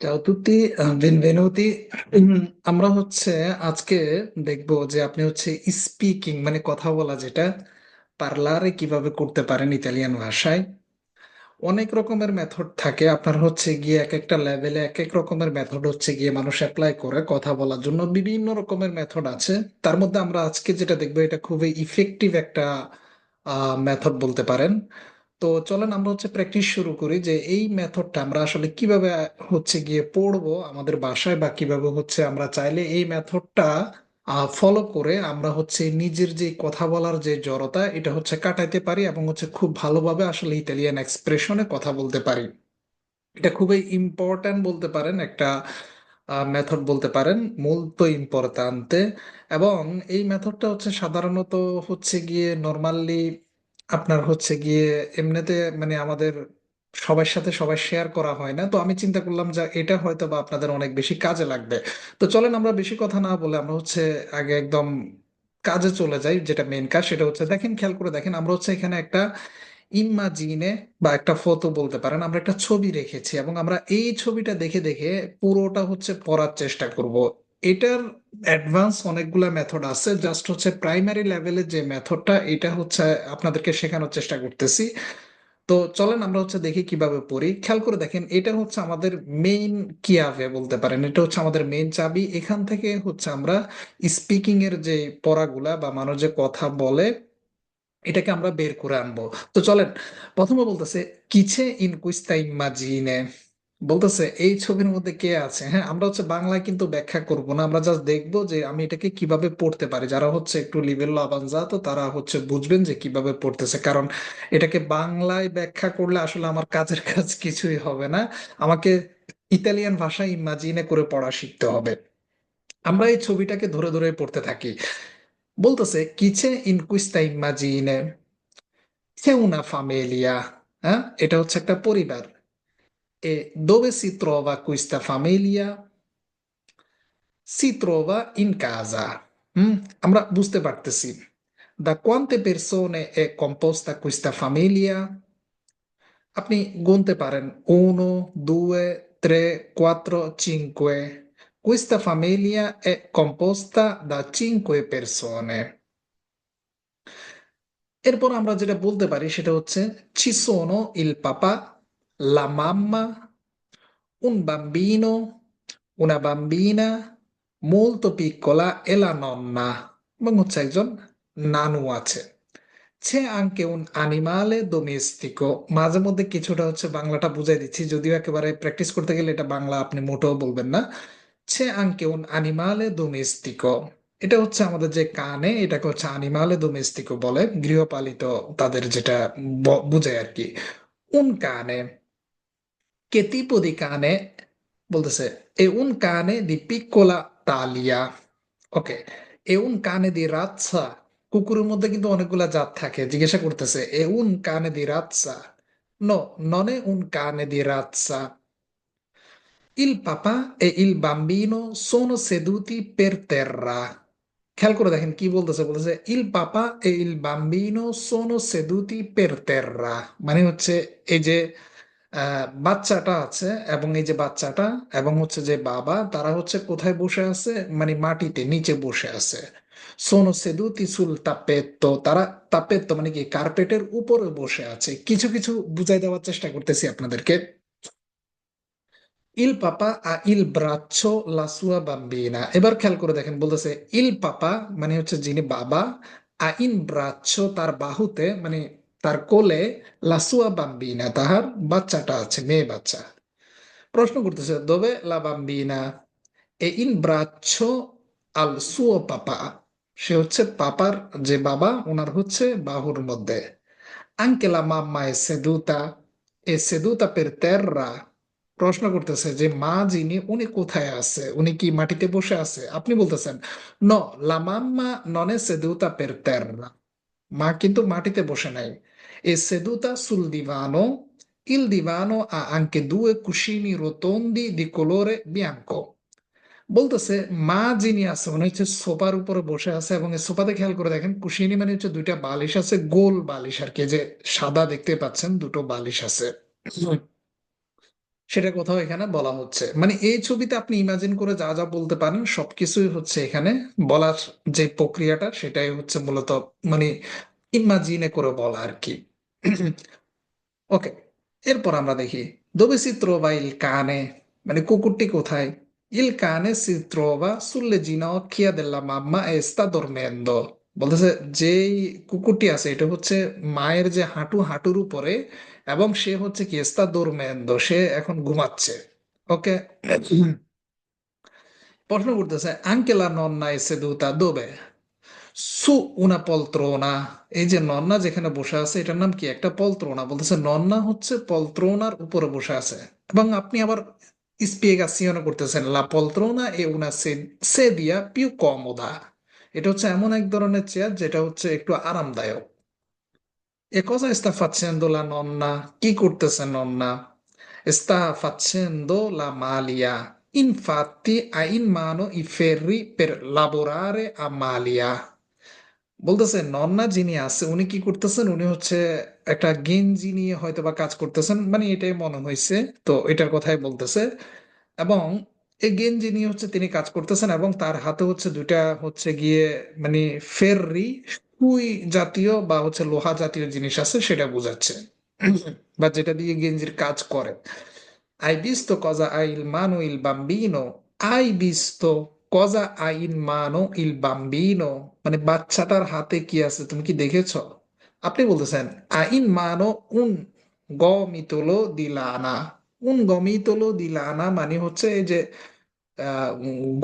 Eh, benvenuti. উম, আমরা হচ্ছে আজকে দেখব যে আপনি হচ্ছে স্পিকিং মানে কথা বলা যেটা পার্লারে কীভাবে করতে পারেন ইতালিয়ান ভাষায়। অনেক রকমের মেথড থাকে। আপনার হচ্ছে গিয়ে এক একটা লেভেলে এক এক রকমের মেথড হচ্ছে গিয়ে মানুষ অ্যাপ্লাই করে কথা বলার জন্য। বিভিন্ন রকমের মেথড আছে। তার মধ্যে আমরা আজকে যেটা দেখব এটা খুবই ইফেক্টিভ একটা মেথড বলতে পারেন। তো চলেন আমরা হচ্ছে প্র্যাকটিস শুরু করি যে এই মেথডটা আমরা আসলে কীভাবে হচ্ছে গিয়ে পড়ব আমাদের বাসায় বা কীভাবে হচ্ছে আমরা চাইলে এই মেথডটা ফলো করে আমরা হচ্ছে নিজের যে কথা বলার যে জড়তা, এটা হচ্ছে কাটাইতে পারি এবং হচ্ছে খুব ভালোভাবে আসলে ইতালিয়ান এক্সপ্রেশনে কথা বলতে পারি। এটা খুবই ইম্পর্ট্যান্ট বলতে পারেন, একটা মেথড বলতে পারেন, molto importante এবং এই মেথডটা হচ্ছে সাধারণত হচ্ছে গিয়ে নর্মালি আপনার হচ্ছে গিয়ে এমনিতে মানে আমাদের সবার সাথে সবাই শেয়ার করা হয় না। তো আমি চিন্তা করলাম যে এটা হয়তো বা আপনাদের অনেক বেশি কাজে লাগবে। তো চলেন আমরা বেশি কথা না বলে আমরা হচ্ছে আগে একদম কাজে চলে যাই, যেটা মেন কাজ সেটা হচ্ছে দেখেন, খেয়াল করে দেখেন আমরা হচ্ছে এখানে একটা ইমাজিনে বা একটা ফটো বলতে পারেন, আমরা একটা ছবি রেখেছি এবং আমরা এই ছবিটা দেখে দেখে পুরোটা হচ্ছে পড়ার চেষ্টা করব। এটার অ্যাডভান্স অনেকগুলা মেথড আছে। জাস্ট হচ্ছে প্রাইমারি লেভেলের যে মেথডটা এটা হচ্ছে আপনাদেরকে শেখানোর চেষ্টা করতেছি। তো চলেন আমরা হচ্ছে দেখি কীভাবে পড়ি। খেয়াল করে দেখেন, এটা হচ্ছে আমাদের মেইন কিয়াভে বলতে পারেন? এটা হচ্ছে আমাদের মেইন চাবি। এখান থেকে হচ্ছে আমরা স্পিকিং এর যে পড়াগুলা বা মানুষ যে কথা বলে, এটাকে আমরা বের করে আনব। তো চলেন, প্রথমে বলতেছে, কিছে ইন কুইস্তা ইমাজিনে বলতেছে, এই ছবির মধ্যে কে আছে? হ্যাঁ আমরা হচ্ছে বাংলায় কিন্তু ব্যাখ্যা করব না। আমরা জাস্ট দেখব যে আমি এটাকে কীভাবে পড়তে পারি। যারা হচ্ছে একটু লিভেল আবানজা তো তারা হচ্ছে বুঝবেন যে কীভাবে পড়তেছে। কারণ এটাকে বাংলায় ব্যাখ্যা করলে আসলে আমার কাজের কাজ কিছুই হবে না। আমাকে ইতালিয়ান ভাষা ইমাজিনে করে পড়া শিখতে হবে। আমরা এই ছবিটাকে ধরে ধরে পড়তে থাকি। বলতেছে, কিছে ইন কুইস্তা ইমাজিনে? una famiglia হ্যাঁ এটা হচ্ছে একটা পরিবার। E dove si trova questa famiglia si trova in casa হুম আমরা বুঝতে পারতেছি da quante persone è composta questa famiglia আপনি গুনতে পারেন uno due tre quattro cinque questa famiglia è composta da cinque persone এরপর আমরা যেটা বলতে পারি সেটা হচ্ছে ci sono il papà, la mamma, un bambino, una bambina molto piccola e la nonna. এবং হচ্ছে একজন নানু আছে। C'è anche un animale domestico মাঝে মধ্যে কিছুটা হচ্ছে বাংলাটা বুঝাই দিচ্ছি যদিও একেবারে প্র্যাকটিস করতে গেলে এটা বাংলা আপনি মোটেও বলবেন না। C'è anche un animale domestico এটা হচ্ছে আমাদের যে কানে এটাকে হচ্ছে আনিমালে ডোমেস্টিকো বলে। গৃহপালিত তাদের যেটা ব- বোঝায় আর কি। উন কানে che tipo di cane বলতেছে è un cane di piccola taglia ওকে è un cane di razza কুকুরের মধ্যে কিন্তু অনেকগুলা জাত থাকে জিজ্ঞাসা করতেছে un cane di razza no non è un cane di razza il papà e il bambino sono seduti per terra খেয়াল করে দেখেন কি বলতেছে বলতেছে ইল পাপা এ ইল বাম্বিনো সোনো সেদুতি পের তেররা মানে হচ্ছে এই যে বাচ্চাটা আছে এবং এই যে বাচ্চাটা এবং হচ্ছে যে বাবা, তারা হচ্ছে কোথায় বসে আছে? মানে মাটিতে, নিচে বসে আছে। সোনো সেদুতি সুল তাপেত্তো, তারা তাপেত্তো মানে কি? কার্পেটের উপরে বসে আছে। কিছু কিছু বুঝাই দেওয়ার চেষ্টা করতেছি আপনাদেরকে। ইল পাপা আ ইল ব্রাচ্চো লা সুয়া বাম্বিনা। এবার খেয়াল করে দেখেন, বলতেছে ইল পাপা মানে হচ্ছে যিনি বাবা, আ ইন ব্রাচ্চো তার বাহুতে মানে তার কোলে লাসুয়া বাম্বিনা, তাহার বাচ্চাটা আছে, মেয়ে বাচ্চা। প্রশ্ন করতেছে, দবে লা বাম্বিনা? এ ইন ব্রাচ্চো আল সুও পাপা। সে হচ্ছে পাপার যে বাবা ওনার হচ্ছে বাহুর মধ্যে। la mamma è seduta è seduta per terra প্রশ্ন করতেছে যে, মা যিনি, উনি কোথায় আছে? উনি কি মাটিতে বসে আছে? আপনি বলতেছেন, ন, লা মাম্মা non è seduta per মা কিন্তু মাটিতে বসে নাই। È seduta sul divano, il divano ha anche due cuscini rotondi di colore bianco. বলতেছে মা যিনি আছে উনি হচ্ছে সোফার উপরে বসে আছে এবং সোফাতে খেয়াল করে দেখেন কুশিনী মানে হচ্ছে দুইটা বালিশ আছে গোল বালিশ আর কি যে সাদা দেখতে পাচ্ছেন দুটো বালিশ আছে সেটা কোথাও এখানে বলা হচ্ছে মানে এই ছবিতে আপনি ইমাজিন করে যা যা বলতে পারেন সবকিছুই হচ্ছে এখানে বলার যে প্রক্রিয়াটা সেটাই হচ্ছে মূলত মানে ইমাজিনে করে বলা আর কি ওকে এরপর আমরা দেখি, দোবে চিত্র বা ইল কানে? মানে কুকুরটি কোথায়? ইল কানে সিত্রোবা সুল্লে জিনা খিয়া দেলা মাম্মা এস্তা দর্মেন্দ বলতেছে, যেই কুকুরটি আছে, এটা হচ্ছে মায়ের যে হাঁটু, হাঁটুর উপরে, এবং সে হচ্ছে কি এস্তা দর্মেন্দ সে এখন ঘুমাচ্ছে। ওকে প্রশ্ন করতেছে, আঙ্কেলা নন্না এসে দুতা দোবে? সু উনা পলত্রনা। এই যে নন্না যেখানে বসে আছে, এটার নাম কি? একটা পলত্রনা বলতেছে। নন্না হচ্ছে পলত্রনার উপরে বসে আছে। এবং আপনি আবার স্পিয়েগাসিয়নে করতেছেন। লা পলত্রনা এ উনা সেদিয়া পিউ কমোদা। এটা হচ্ছে এমন এক ধরনের চেয়ার যেটা হচ্ছে একটু আরামদায়ক। এ cosa sta facendo la nonna কি করতেছে নন্না? sta facendo la malia infatti ha in mano i ferri per lavorare a malia বলতেছে, নন্না যিনি আছে, উনি কি করতেছেন? উনি হচ্ছে একটা গেঞ্জি নিয়ে হয়তো বা কাজ করতেছেন। মানে এটাই মনে হয়েছে তো এটার কথাই বলতেছে। এবং এই গেঞ্জি নিয়ে হচ্ছে তিনি কাজ করতেছেন এবং তার হাতে হচ্ছে দুইটা হচ্ছে গিয়ে মানে ফেররি, সুই জাতীয় বা হচ্ছে লোহা জাতীয় জিনিস আছে, সেটা বোঝাচ্ছে। বা যেটা দিয়ে গেঞ্জির কাজ করে। Hai visto cosa ha in mano il bambino? কজা আইন মানো ইল বাম্বিনো? মানে বাচ্চাটার হাতে কি আছে? তুমি কি দেখেছ? আপনি বলতেছেন, আইন মানো উন গমিতলো দিলানা। উন গমিতলো দিলানা মানে হচ্ছে এই যে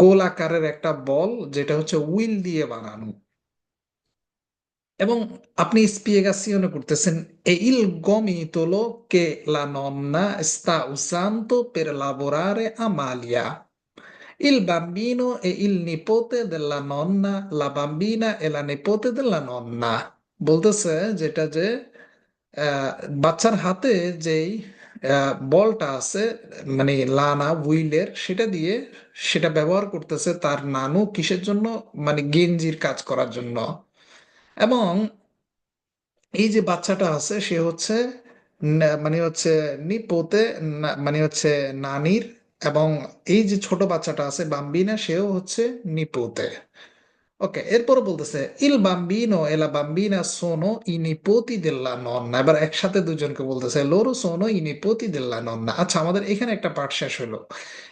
গোল আকারের একটা বল যেটা হচ্ছে উইল দিয়ে বানানো। এবং আপনি স্পিয়েগাসিয়নে করতেছেন এ ইল গমিতলো কে লা নন্না স্তা উসান্ত পের লাবোরারে আমালিয়া। Il bambino è il nipote della nonna, la bambina è la nipote della nonna. বলতেছে যেটা যে বাচ্চার হাতে যেই বলটা আছে মানে লানা উইলের সেটা দিয়ে সেটা ব্যবহার করতেছে তার নানু কিসের জন্য মানে গেঞ্জির কাজ করার জন্য এবং এই যে বাচ্চাটা আছে সে হচ্ছে মানে হচ্ছে নিপোতে মানে হচ্ছে নানির এবং এই যে ছোট বাচ্চাটা আছে বাম্বিনা, সেও হচ্ছে নিপোতে। ওকে এরপর বলতেছে, ইল বাম্বিনো la bambina sono i nipoti della nonna এবার একসাথে দুজনকে বলতেছে loro sono i nipoti della nonna আচ্ছা আমাদের এখানে একটা পাঠ শেষ হলো।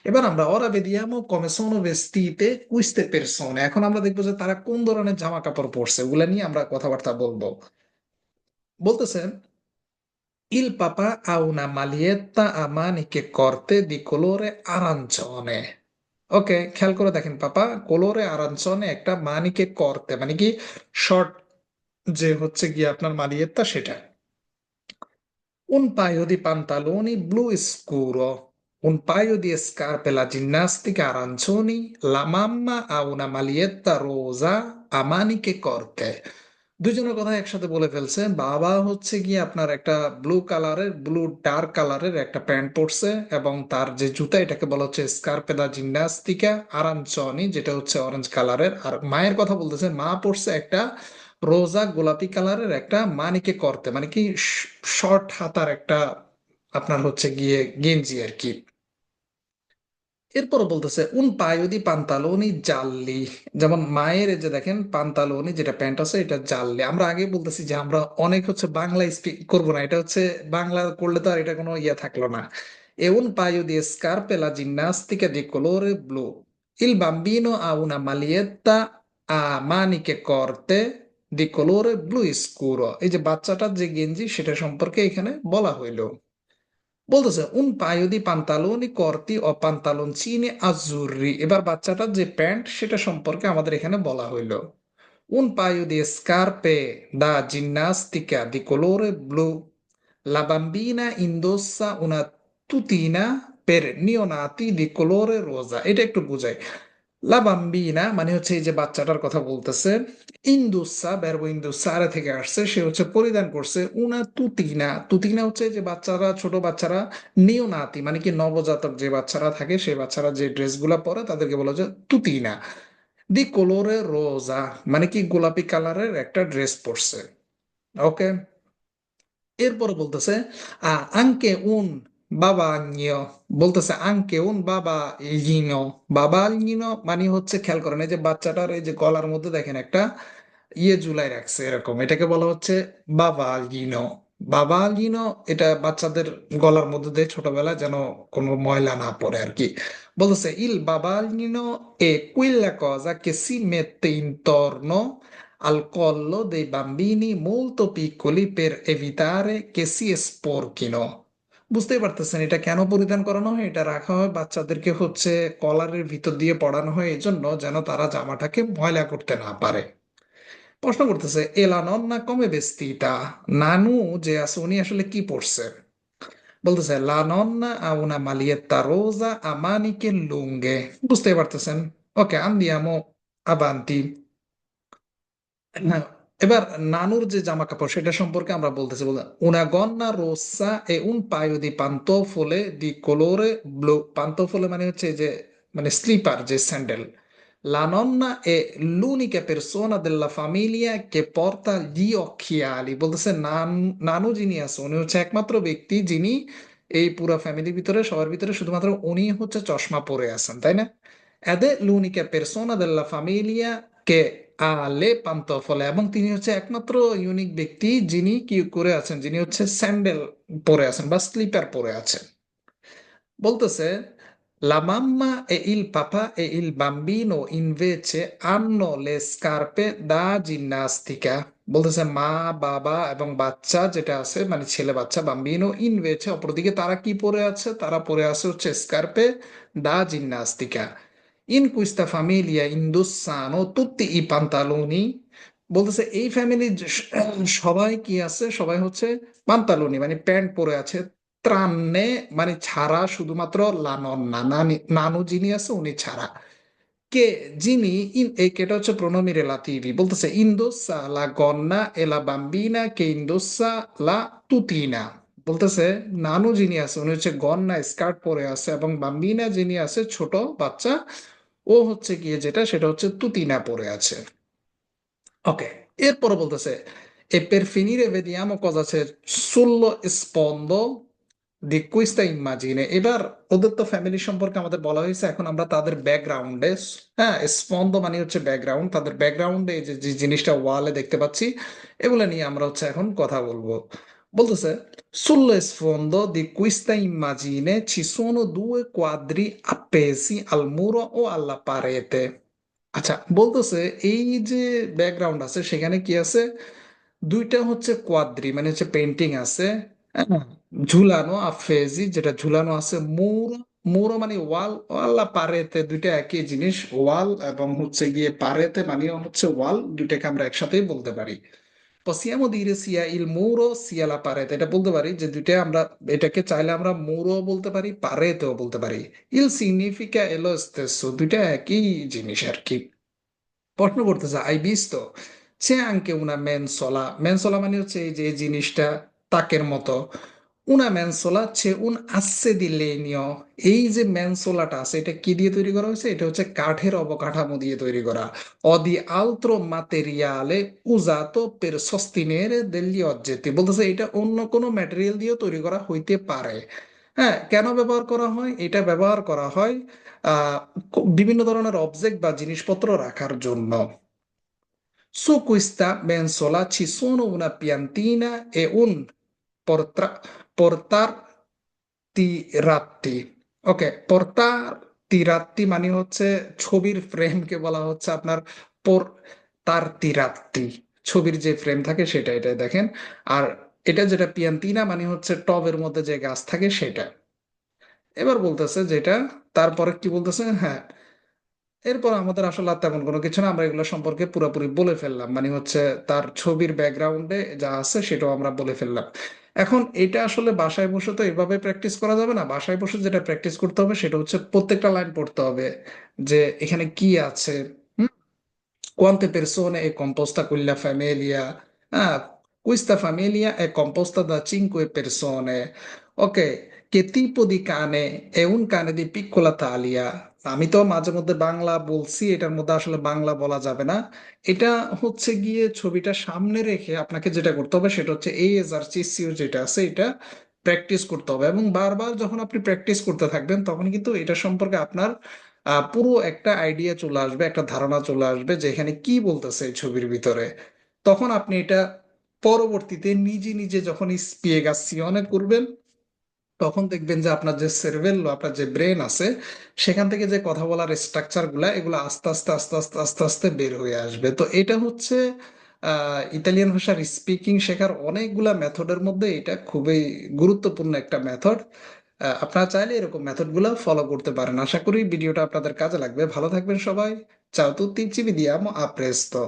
এবার আমরা ora vediamo come sono vestite queste persone এখন আমরা দেখব যে তারা কোন ধরনের জামা কাপড় পরছে, ওগুলা নিয়ে আমরা কথাবার্তা বলব। বলতেছেন Il papà ha una maglietta a maniche corte di colore arancione. ওকে খেয়াল করে দেখেন পাপা কোলোরে আরাঞ্চনে একটা মানিকে করতে মানে কি শর্ট যে হচ্ছে গিয়ে আপনার মালিয়েত্তা সেটা un paio di pantaloni blu scuro un paio di scarpe la ginnastica arancioni la mamma ha una maglietta rosa a maniche corte দুজনের কথা একসাথে বলে ফেলছে বাবা হচ্ছে গিয়ে আপনার একটা ব্লু কালারের ব্লু ডার্ক কালারের একটা প্যান্ট পরছে এবং তার যে জুতা, এটাকে বলা হচ্ছে স্কার্পেদা জিমনাস্টিকা আরাঞ্চনি যেটা হচ্ছে অরেঞ্জ কালারের আর মায়ের কথা বলতেছে মা পরছে একটা রোজা গোলাপি কালারের একটা মানিকে করতে মানে কি শর্ট হাতার একটা আপনার হচ্ছে গিয়ে গেঞ্জি আর কি। এরপর বলতেছে, উন পায়োদি পান্তালোনি জাল্লি। যেমন মায়ের যে দেখেন, পান্তালোনি যেটা প্যান্ট আছে, এটা জাল্লি। আমরা আগে বলতেছি যে আমরা অনেক হচ্ছে বাংলা স্পিক করব না, এটা হচ্ছে বাংলা করলে তো আর এটা কোনো ইয়ে থাকল না। e un paio di scarpe la ginnastica di colore blu il bambino ha una maglietta a maniche corte di colore এই যে বাচ্চাটার যে গেঞ্জি, সেটা সম্পর্কে এখানে বলা হইল। বলতেছে, উন পায়ুদি পান্তালুনি কর্তি ও পান্তালুন চিনি আজুরি এবার বাচ্চাটা যে প্যান্ট, সেটা সম্পর্কে আমাদের এখানে বলা হইল। উন পায়ুদি স্কার্পে দা জিমনাস্টিকা দি কোলোরে ব্লু। লাবাম্বিনা ইন্দোসা উনা তুতিনা পের নিয়নাতি দি কোলোরে রোজা। এটা একটু বুঝাই। লা বাম্বিনা মানে হচ্ছে এই যে বাচ্চাটার কথা বলতেছে। ইন্দুসা ইন্দুসা, আরে থেকে আসছে, সে হচ্ছে পরিধান করছে উনা তুতিনা। তুতিনা হচ্ছে যে বাচ্চারা, ছোট বাচ্চারা, নিওনাতি মানে কি নবজাতক যে বাচ্চারা থাকে সেই বাচ্চারা যে ড্রেসগুলা পরে তাদেরকে বলা যায় তুতিনা। দি কোলোরে রোজা মানে কি গোলাপি কালারের একটা ড্রেস পরছে। ওকে? এরপর বলতেছে, আ আঙ্কে উন বাবা আঞ্জিও বলতেছে আঙ্কে উন বাবা ইনো বাবা ইনো মানে হচ্ছে খেয়াল করেন, এই যে বাচ্চাটার এই যে গলার মধ্যে দেখেন একটা ইয়ে ঝুলাই রাখছে এরকম। এটাকে বলা হচ্ছে বাবা আলগিনো বাবা আলগিনো এটা বাচ্চাদের গলার মধ্যে দিয়ে ছোটবেলায় যেন কোনো ময়লা না পড়ে আর কি। বলতেছে, ইল বাবা আলগিনো এ quella cosa che si mette intorno al collo dei bambini molto piccoli per evitare che si sporchino বুঝতেই পারতেছেন এটা কেন পরিধান করানো হয়? এটা রাখা হয় বাচ্চাদেরকে হচ্ছে কলারের ভিতর দিয়ে পড়ানো হয় এই জন্য যেন তারা জামাটাকে ময়লা করতে না পারে। প্রশ্ন করতেছে এলা নন্না কমে বেস্তিতা? নানু যে আছে উনি আসলে কি পড়ছে বলতেছে লা নন্না a una maglietta rosa a maniche বুঝতে পারতেছেন। ওকে avanti হ্যাঁ, এবার নানুর যে জামা কাপড় সেটা সম্পর্কে আমরা বলতেছি বলে উনাগন্না রোসা এ উন পায়ুদি পান্ত ফলে দি কোলোরে ব্লু পান্ত ফলে মানে হচ্ছে যে মানে স্লিপার, যে স্যান্ডেল। লাননা এ লুনি কে পেরসোনা কে পর্তা লি বলতেছে নান, নানু যিনি আছে উনি হচ্ছে একমাত্র ব্যক্তি যিনি এই পুরো ফ্যামিলির ভিতরে, সবার ভিতরে শুধুমাত্র উনি হচ্ছে চশমা পরে আছেন, তাই না? এদে লুনি কে পেরসোনা দেল্লা ফামিলিয়া কে le pantofole এবং তিনি হচ্ছে একমাত্র ইউনিক ব্যক্তি যিনি কি করে আছেন? যিনি হচ্ছে স্যান্ডেল পরে আছেন বা স্লিপার পরে আছেন। বলতেছে La mamma e il papà e il bambino invece hanno le scarpe da ginnastica বলতেছে, মা, বাবা এবং বাচ্চা যেটা আছে মানে ছেলে বাচ্চা বাম্বিনো ইনভেছে অপরদিকে তারা কি পরে আছে? তারা পরে আছে হচ্ছে স্কার্পে দা জিন্নাস্টিকা ইন কুইস্তা ফ্যামিলিয়া ইন্দুসানো তুত্তি ই পান্তালুনি বলতেছে, এই ফ্যামিলির সবাই কি আছে? সবাই হচ্ছে পান্তালুনি মানে প্যান্ট পরে আছে। ত্রান্নে মানে ছাড়া শুধুমাত্র লানন্না নানি, নানু যিনি আছে, উনি ছাড়া। কে, যিনি, ইন, এই কেটা হচ্ছে প্রণমি রেলাতিভি বলতেছে, ইন্দোসা লা গন্না এলা বাম্বিনা, কে ইন্দোসা লা তুতিনা। বলতেছে, নানু যিনি আছে, উনি হচ্ছে গন্না, স্কার্ট পরে আছে এবং বাম্বিনা যিনি আছে, ছোট বাচ্চা ও হচ্ছে গিয়ে যেটা, সেটা হচ্ছে তুতিনা পরে আছে। ওকে এরপরে বলতেছে e per finire vediamo cosa c'è sullo sfondo কুইস্তা ইমাজিনে এবার ওদের তো ফ্যামিলি সম্পর্কে আমাদের বলা হয়েছে, এখন আমরা তাদের ব্যাকগ্রাউন্ডে হ্যাঁ স্পন্দ মানে হচ্ছে ব্যাকগ্রাউন্ড তাদের ব্যাকগ্রাউন্ডে যে জিনিসটা ওয়ালে দেখতে পাচ্ছি, এগুলো নিয়ে আমরা হচ্ছে এখন কথা বলব। বলতেছে sullo sfondo di questa immagine ci sono due quadri appesi al muro o alla parete. আচ্ছা বলতেছে এই যে ব্যাকগ্রাউন্ড আছে সেখানে কি আছে দুইটা হচ্ছে কোয়াদ্রি মানে হচ্ছে পেন্টিং আছে ঝুলানো আফেজি যেটা ঝুলানো আছে মুরো মুরো মানে ওয়াল ওয়াল্লা পারেতে দুইটা একই জিনিস ওয়াল এবং হচ্ছে গিয়ে পারেতে মানে হচ্ছে ওয়াল দুইটাকে আমরা একসাথেই বলতে পারি dire sia il muro sia la parete. এটা বলতে পারি যে দুইটা আমরা এটাকে চাইলে আমরা মুরো বলতে পারি পারেতেও বলতে পারি il significa এলো stesso. দুইটা একই জিনিস আর কি প্রশ্ন করতেছে আই বিsto c'è anche una mensola. Mensola মানে হচ্ছে এই যে জিনিসটা তাকের মতো mensola c'è un asse di এই যে মেনসোলাটা আছে, এটা কি দিয়ে তৈরি করা হয়েছে? এটা হচ্ছে কাঠের অবকাঠামো দিয়ে তৈরি করা। di altro materiale usato per sostenere degli oggetti বলতেছে এটা অন্য কোনো ম্যাটেরিয়াল দিয়ে তৈরি করা হইতে পারে। হ্যাঁ কেন ব্যবহার করা হয়? এটা ব্যবহার করা হয় বিভিন্ন ধরনের অবজেক্ট বা জিনিসপত্র রাখার জন্য। questa mensola ci sono una piantina e un portra- portartiratti ওকে portartiratti মানে হচ্ছে ছবির ফ্রেমকে বলা হচ্ছে আপনার portartiratti ছবির যে ফ্রেম থাকে সেটা এটা দেখেন। আর এটা যেটা পিয়ান্তিনা মানে হচ্ছে টবের মধ্যে যে গাছ থাকে সেটা। এবার বলতেছে যেটা, তারপরে কি বলতেছে? হ্যাঁ এরপর আমাদের আসলে আর তেমন কোনো কিছু না আমরা এগুলো সম্পর্কে পুরোপুরি বলে ফেললাম মানে হচ্ছে তার ছবির ব্যাকগ্রাউন্ডে যা আছে সেটাও আমরা বলে ফেললাম এখন এটা আসলে বাসায় বসে তো এভাবে প্র্যাকটিস করা যাবে না বাসায় বসে যেটা প্র্যাকটিস করতে হবে সেটা হচ্ছে প্রত্যেকটা লাইন পড়তে হবে যে এখানে কি আছে হুম Quante persone কম্পোস্তা composta quella হ্যাঁ questa famiglia è composta da cinque persone. Ok, che tipo di cane? È un cane di piccola taglia. আমি তো মাঝে মধ্যে বাংলা বলছি, এটার মধ্যে আসলে বাংলা বলা যাবে না। এটা হচ্ছে গিয়ে ছবিটা সামনে রেখে আপনাকে যেটা করতে হবে সেটা হচ্ছে এই এজারচিসিও যেটা আছে এটা প্র্যাকটিস করতে হবে। এবং বারবার যখন আপনি প্র্যাকটিস করতে থাকবেন, তখন কিন্তু এটা সম্পর্কে আপনার পুরো একটা আইডিয়া চলে আসবে, একটা ধারণা চলে আসবে যে এখানে কি বলতেছে এই ছবির ভিতরে। তখন আপনি এটা পরবর্তীতে নিজে নিজে যখন স্পিয়েগাসিয়নে করবেন তখন দেখবেন যে আপনার যে সেরভেল আপনার যে ব্রেন আছে, সেখান থেকে যে কথা বলার স্ট্রাকচারগুলা, এগুলো আস্তে আস্তে আস্তে আস্তে আস্তে আস্তে বের হয়ে আসবে। তো এটা হচ্ছে ইতালিয়ান ভাষার স্পিকিং শেখার অনেকগুলা মেথডের মধ্যে এটা খুবই গুরুত্বপূর্ণ একটা মেথড আপনারা চাইলে এরকম মেথডগুলো ফলো করতে পারেন। আশা করি ভিডিওটা আপনাদের কাজে লাগবে। ভালো থাকবেন সবাই। চাও তুত্তি চিবি দিয়াম আপ্রেস্তো